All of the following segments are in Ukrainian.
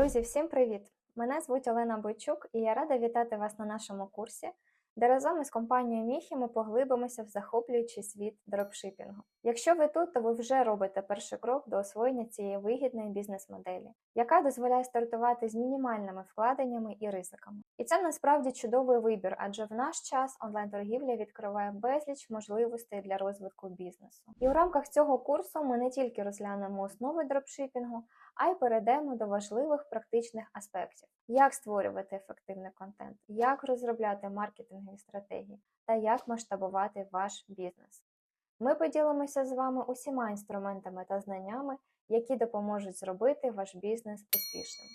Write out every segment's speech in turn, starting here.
Друзі, всім привіт! Мене звуть Олена Бойчук, і я рада вітати вас на нашому курсі, де разом із компанією Міхі ми поглибимося в захоплюючий світ дропшипінгу. Якщо ви тут, то ви вже робите перший крок до освоєння цієї вигідної бізнес-моделі, яка дозволяє стартувати з мінімальними вкладеннями і ризиками. І це насправді чудовий вибір, адже в наш час онлайн-торгівля відкриває безліч можливостей для розвитку бізнесу. І у рамках цього курсу ми не тільки розглянемо основи дропшипінгу, а й перейдемо до важливих практичних аспектів: як створювати ефективний контент, як розробляти маркетингові стратегії та як масштабувати ваш бізнес. Ми поділимося з вами усіма інструментами та знаннями, які допоможуть зробити ваш бізнес успішним.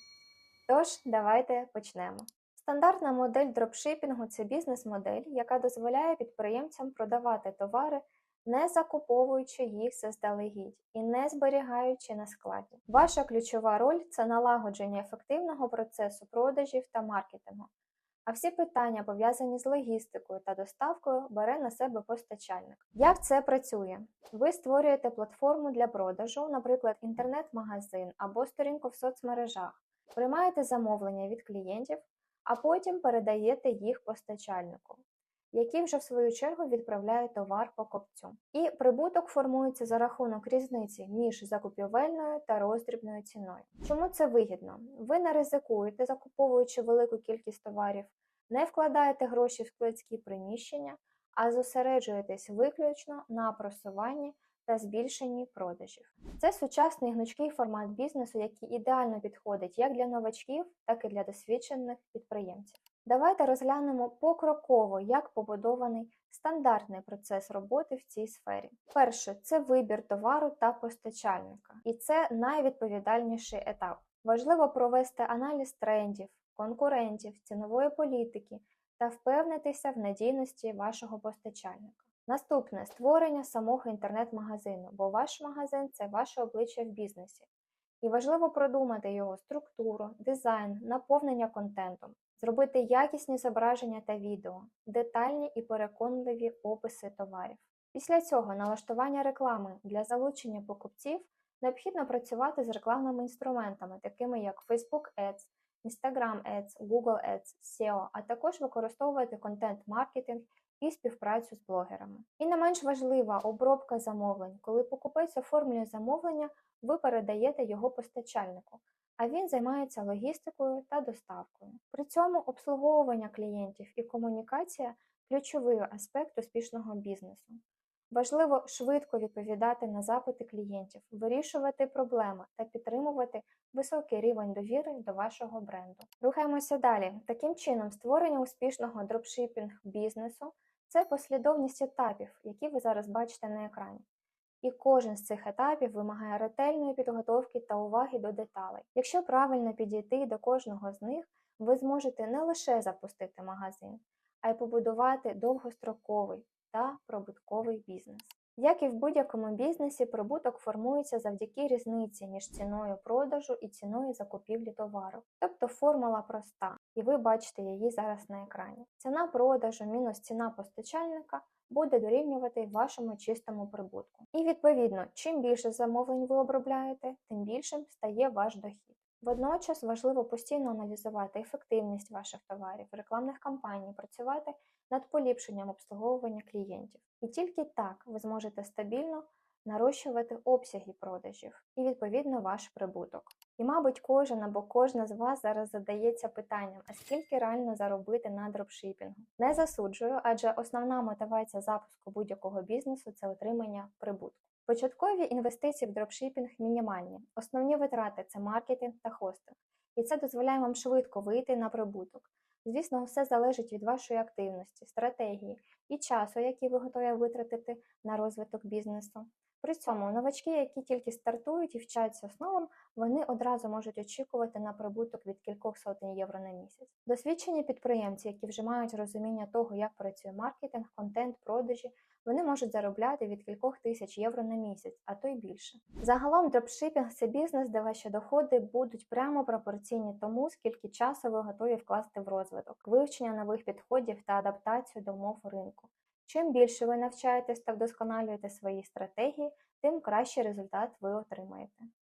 Тож, давайте почнемо. Стандартна модель дропшипінгу це бізнес-модель, яка дозволяє підприємцям продавати товари не закуповуючи їх заздалегідь і не зберігаючи на складі. Ваша ключова роль це налагодження ефективного процесу продажів та маркетингу. А всі питання, пов'язані з логістикою та доставкою, бере на себе постачальник. Як це працює? Ви створюєте платформу для продажу, наприклад, інтернет-магазин або сторінку в соцмережах, приймаєте замовлення від клієнтів, а потім передаєте їх постачальнику які вже в свою чергу відправляють товар покупцю. І прибуток формується за рахунок різниці між закупівельною та роздрібною ціною. Чому це вигідно? Ви не ризикуєте, закуповуючи велику кількість товарів, не вкладаєте гроші в складські приміщення, а зосереджуєтесь виключно на просуванні та збільшенні продажів. Це сучасний гнучкий формат бізнесу, який ідеально підходить як для новачків, так і для досвідчених підприємців. Давайте розглянемо покроково, як побудований стандартний процес роботи в цій сфері. Перше це вибір товару та постачальника, і це найвідповідальніший етап. Важливо провести аналіз трендів, конкурентів, цінової політики та впевнитися в надійності вашого постачальника. Наступне створення самого інтернет-магазину, бо ваш магазин це ваше обличчя в бізнесі. І важливо продумати його структуру, дизайн, наповнення контентом, зробити якісні зображення та відео, детальні і переконливі описи товарів. Після цього налаштування реклами для залучення покупців необхідно працювати з рекламними інструментами, такими як Facebook Ads, Instagram Ads, Google Ads, SEO, а також використовувати контент-маркетинг і співпрацю з блогерами. І не менш важлива обробка замовлень. Коли покупець оформлює замовлення, ви передаєте його постачальнику, а він займається логістикою та доставкою. При цьому обслуговування клієнтів і комунікація ключовий аспект успішного бізнесу. Важливо швидко відповідати на запити клієнтів, вирішувати проблеми та підтримувати високий рівень довіри до вашого бренду. Рухаємося далі. Таким чином, створення успішного дропшипінг бізнесу це послідовність етапів, які ви зараз бачите на екрані. І кожен з цих етапів вимагає ретельної підготовки та уваги до деталей. Якщо правильно підійти до кожного з них, ви зможете не лише запустити магазин, а й побудувати довгостроковий та прибутковий бізнес. Як і в будь-якому бізнесі, прибуток формується завдяки різниці між ціною продажу і ціною закупівлі товару. Тобто формула проста, і ви бачите її зараз на екрані. Ціна продажу мінус ціна постачальника буде дорівнювати вашому чистому прибутку. І відповідно, чим більше замовлень ви обробляєте, тим більшим стає ваш дохід. Водночас важливо постійно аналізувати ефективність ваших товарів, рекламних кампаній, працювати над поліпшенням обслуговування клієнтів. І тільки так ви зможете стабільно нарощувати обсяги продажів і, відповідно, ваш прибуток. І, мабуть, кожен або кожна з вас зараз задається питанням, а скільки реально заробити на дропшипінгу? Не засуджую, адже основна мотивація запуску будь-якого бізнесу це отримання прибутку. Початкові інвестиції в дропшипінг мінімальні. Основні витрати це маркетинг та хостинг. І це дозволяє вам швидко вийти на прибуток. Звісно, все залежить від вашої активності, стратегії і часу, який ви готові витратити на розвиток бізнесу. При цьому новачки, які тільки стартують і вчаться основам, вони одразу можуть очікувати на прибуток від кількох сотень євро на місяць. Досвідчені підприємці, які вже мають розуміння того, як працює маркетинг, контент, продажі, вони можуть заробляти від кількох тисяч євро на місяць, а то й більше. Загалом дропшипінг це бізнес, де ваші доходи будуть прямо пропорційні тому, скільки часу ви готові вкласти в розвиток, вивчення нових підходів та адаптацію до умов ринку. Чим більше ви навчаєтесь та вдосконалюєте свої стратегії, тим кращий результат ви отримаєте.